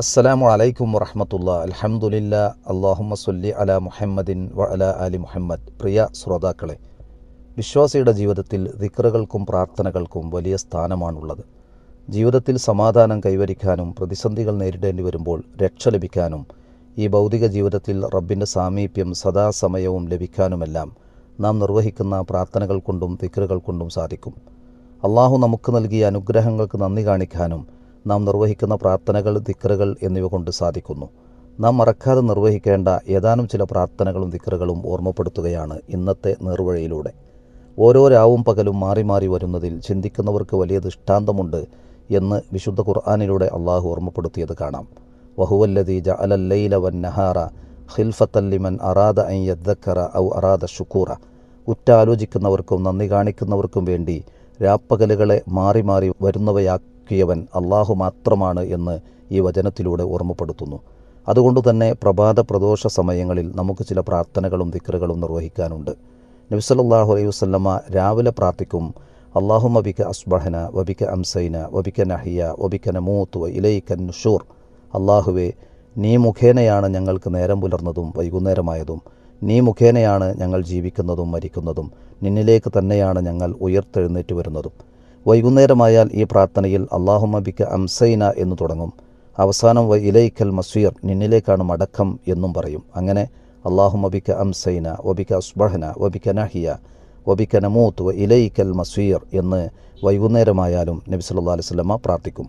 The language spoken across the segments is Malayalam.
അസ്സലാമു അലൈക്കും വറഹമത്തുള്ള. അലഹമുല്ല അള്ളാഹുമ്മ സൊല്ലി അല മുഹമ്മദിൻ വ അല അലി മുഹമ്മദ്. പ്രിയ ശ്രോതാക്കളെ വിശ്വാസിയുടെ ജീവിതത്തിൽ ദിക്റുകൾക്കും പ്രാർത്ഥനകൾക്കും വലിയ സ്ഥാനമാണുള്ളത്. ജീവിതത്തിൽ സമാധാനം കൈവരിക്കാനും പ്രതിസന്ധികൾ നേരിടേണ്ടി വരുമ്പോൾ രക്ഷ ലഭിക്കാനും ഈ ഭൗതിക ജീവിതത്തിൽ റബ്ബിന്റെ സാമീപ്യം സദാസമയവും ലഭിക്കാനുമെല്ലാം നാം നിർവഹിക്കുന്ന പ്രാർത്ഥനകൾ കൊണ്ടും ദിക്റുകൾ കൊണ്ടും സാധിക്കും. അള്ളാഹു നമുക്ക് നൽകിയ അനുഗ്രഹങ്ങൾക്ക് നന്ദി കാണിക്കാനും നാം നിർവഹിക്കുന്ന പ്രാർത്ഥനകൾ ദിക്കറുകൾ എന്നിവ കൊണ്ട് സാധിക്കുന്നു. നാം മറക്കാതെ നിർവഹിക്കേണ്ട ഏതാനും ചില പ്രാർത്ഥനകളും ദിക്കറുകളും ഓർമ്മപ്പെടുത്തുകയാണ് ഇന്നത്തെ നേർവഴിയിലൂടെ. ഓരോ രാവും പകലും മാറി മാറി വരുന്നതിൽ ചിന്തിക്കുന്നവർക്ക് വലിയ ദൃഷ്ടാന്തമുണ്ട് എന്ന് വിശുദ്ധ ഖുർആാനിലൂടെ അള്ളാഹു ഓർമ്മപ്പെടുത്തിയത് കാണാം. വഹുവല്ലദീജ അലല്ലൈല വൻ നഹാറ ഖിൽഫത്തല്ലിമൻ അറാദ അൻ ഔ അറാദ ഷുക്കൂറ ഉറ്റാലോചിക്കുന്നവർക്കും നന്ദി കാണിക്കുന്നവർക്കും വേണ്ടി രാപ്പകലുകളെ മാറി മാറി വരുന്നവയാക്കിയവൻ അള്ളാഹു മാത്രമാണ് എന്ന് ഈ വചനത്തിലൂടെ ഓർമ്മപ്പെടുത്തുന്നു. അതുകൊണ്ട് തന്നെ പ്രഭാത പ്രദോഷ സമയങ്ങളിൽ നമുക്ക് ചില പ്രാർത്ഥനകളും ദിക്കറുകളും നിർവഹിക്കാനുണ്ട്. നബിസല്ലാഹു അലൈഹി വസ്ലമ രാവിലെ പ്രാർത്ഥിക്കും അള്ളാഹു വബിക്ക അസ്ബഹന വബിക്ക അംസൈന വബിക്ക നഹിയ വബിക്ക നമൂത്ത് ഇലൈക്കൻ നുഷൂർ. അള്ളാഹുവെ നീ മുഖേനയാണ് ഞങ്ങൾക്ക് നേരം പുലർന്നതും വൈകുന്നേരമായതും. നീ മുഖേനയാണ് ഞങ്ങൾ ജീവിക്കുന്നതും മരിക്കുന്നതും. നിന്നിലേക്ക് തന്നെയാണ് ഞങ്ങൾ ഉയർത്തെഴുന്നേറ്റ് വരുന്നതും. വൈകുന്നേരമായാൽ ഈ പ്രാർത്ഥനയിൽ അള്ളാഹുമബിക്ക് അംസൈന എന്ന് തുടങ്ങും. അവസാനം വൈ ഇലൈക്കൽ മസീർ നിന്നിലേക്കാണ് മടക്കം എന്നും പറയും. അങ്ങനെ അള്ളാഹുമബിക്ക് അംസൈന വബിക്ക അസ്ബഹന വബിക്ക നഹിയ വബിക്ക നമൂത്ത് വ ഇലൈക്കൽ മസീർ എന്ന് വൈകുന്നേരമായാലും നബി സല്ലാ അലൈഹി സ്വലമ പ്രാർത്ഥിക്കും.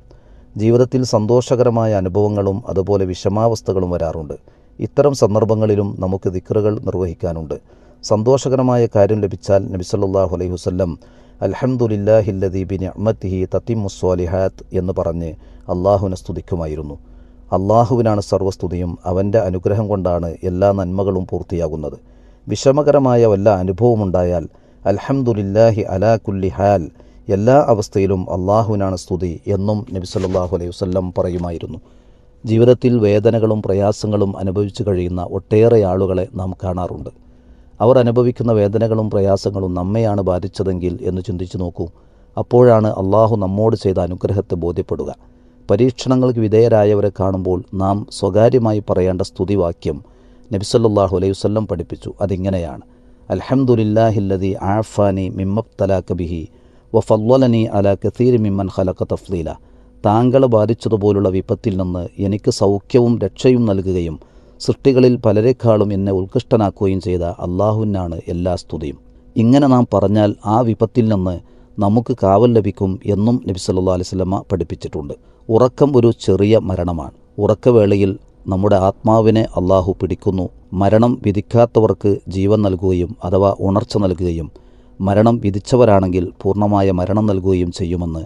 ജീവിതത്തിൽ സന്തോഷകരമായ അനുഭവങ്ങളും അതുപോലെ വിഷമാവസ്ഥകളും വരാറുണ്ട്. ഇത്തരം സന്ദർഭങ്ങളിലും നമുക്ക് ദിക്റുകൾ നിർവഹിക്കാനുണ്ട്. സന്തോഷകരമായ കാര്യം ലഭിച്ചാൽ നബി സല്ലാഹു അലൈഹി അൽഹംദുലില്ലാഹില്ലദീ ബിൻ അഹമ്മത്തിഹി തത്തിമുസ്വാലിഹാത്ത് എന്ന് പറഞ്ഞ് അള്ളാഹുവിനെ സ്തുതിക്കുമായിരുന്നു. അള്ളാഹുവിനാണ് സർവസ്തുതിയും അവന്റെ അനുഗ്രഹം കൊണ്ടാണ് എല്ലാ നന്മകളും പൂർത്തിയാകുന്നത്. വിഷമകരമായ വല്ല അനുഭവമുണ്ടായാൽ അൽഹംദുലില്ലാഹി അലാ കുല്ലി ഹാൽ എല്ലാ അവസ്ഥയിലും അള്ളാഹുവിനാണ് സ്തുതി എന്നും നബി സല്ലാഹു അലൈഹി വസ്ല്ലം പറയുമായിരുന്നു. ജീവിതത്തിൽ വേദനകളും പ്രയാസങ്ങളും അനുഭവിച്ചു കഴിയുന്ന ഒട്ടേറെ ആളുകളെ നാം കാണാറുണ്ട്. അവർ അനുഭവിക്കുന്ന വേദനകളും പ്രയാസങ്ങളും നമ്മെയാണ് ബാധിച്ചതെങ്കിൽ എന്ന് ചിന്തിച്ചു നോക്കൂ. അപ്പോഴാണ് അള്ളാഹു നമ്മോട് ചെയ്ത അനുഗ്രഹത്തെ ബോധ്യപ്പെടുക. പരീക്ഷണങ്ങൾക്ക് വിധേയരായവരെ കാണുമ്പോൾ നാം സ്വകാര്യമായി പറയേണ്ട സ്തുതിവാക്യം നബിസല്ലാഹു അലൈഹി വസ്ല്ലം പഠിപ്പിച്ചു. അതിങ്ങനെയാണ്. അലഹമുല്ലാഹില്ലതി ആഫാനി മിമ്മബ്തലാക്ക ബിഹി വഫല്ലനി അല കത്തീർ മിമ്മൻ ഖലഖ തഫ്ലീല താങ്കളെ ബാധിച്ചതുപോലുള്ള വിപത്തിൽ നിന്ന് എനിക്ക് സൗഖ്യവും രക്ഷയും നൽകുകയും സൃഷ്ടികളിൽ പലരെക്കാളും എന്നെ ഉത്കൃഷ്ടനാക്കുകയും ചെയ്ത അള്ളാഹുവിനാണ് എല്ലാ സ്തുതിയും. ഇങ്ങനെ നാം പറഞ്ഞാൽ ആ വിപത്തിൽ നിന്ന് നമുക്ക് കാവൽ ലഭിക്കും എന്നും നബി സല്ലാ അലൈവല്ലമ്മ പഠിപ്പിച്ചിട്ടുണ്ട്. ഉറക്കം ഒരു ചെറിയ മരണമാണ്. ഉറക്കവേളയിൽ നമ്മുടെ ആത്മാവിനെ അള്ളാഹു പിടിക്കുന്നു. മരണം വിധിക്കാത്തവർക്ക് ജീവൻ നൽകുകയും അഥവാ ഉണർച്ച നൽകുകയും മരണം വിധിച്ചവരാണെങ്കിൽ പൂർണമായ മരണം നൽകുകയും ചെയ്യുമെന്ന്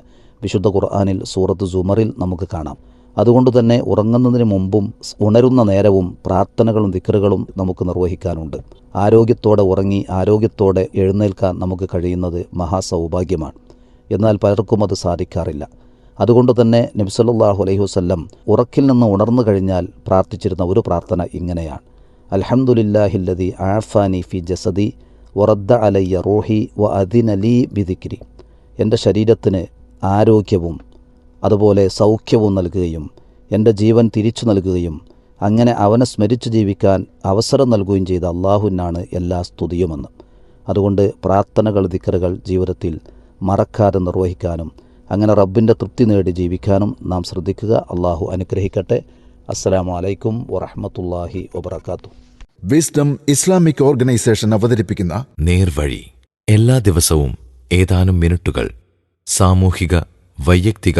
വിശുദ്ധ ഖുർആാനിൽ സൂറത്ത് സുമറിൽ നമുക്ക് കാണാം. അതുകൊണ്ട് തന്നെ ഉറങ്ങുന്നതിന് മുമ്പും ഉണരുന്ന നേരവും പ്രാർത്ഥനകളും ദിക്കറുകളും നമുക്ക് നിർവഹിക്കാനുണ്ട്. ആരോഗ്യത്തോടെ ഉറങ്ങി ആരോഗ്യത്തോടെ എഴുന്നേൽക്കാൻ നമുക്ക് കഴിയുന്നത് മഹാസൗഭാഗ്യമാണ്. എന്നാൽ പലർക്കും അത് സാധിക്കാറില്ല. അതുകൊണ്ട് തന്നെ നബ്സല്ലാഹു അലൈഹി വസ്ല്ലം ഉറക്കിൽ നിന്ന് ഉണർന്നു കഴിഞ്ഞാൽ പ്രാർത്ഥിച്ചിരുന്ന ഒരു പ്രാർത്ഥന ഇങ്ങനെയാണ്. അലഹമുല്ലാഹില്ലതി ആഫാനി ഫി ജസദി വറദ്ദ അലയ്യ റോഹി വ അദിനലി ബിദിക്രി എന്റെ ശരീരത്തിന് ആരോഗ്യവും അതുപോലെ സൗഖ്യവും നൽകുകയും എന്റെ ജീവൻ തിരിച്ചു നൽകുകയും അങ്ങനെ അവനെ സ്മരിച്ചു ജീവിക്കാൻ അവസരം നൽകുകയും ചെയ്ത അള്ളാഹുവിനാണ് എല്ലാ സ്തുതിയുമെന്ന് അതുകൊണ്ട് പ്രാർത്ഥനകൾ ദിക്കറുകൾ ജീവിതത്തിൽ മറക്കാതെ നിർവഹിക്കാനും അങ്ങനെ റബ്ബിന്റെ തൃപ്തി നേടി ജീവിക്കാനും നാം ശ്രദ്ധിക്കുക. അള്ളാഹു അനുഗ്രഹിക്കട്ടെ. അസ്സലാമു അലൈക്കും വറഹമത്തല്ലാഹി വബർക്കാത്തു വിസ്ഡം ഇസ്ലാമിക് ഓർഗനൈസേഷൻ അവതരിപ്പിക്കുന്ന നേർവഴി. എല്ലാ ദിവസവും ഏതാനും മിനിറ്റുകൾ സാമൂഹിക വൈയക്തിക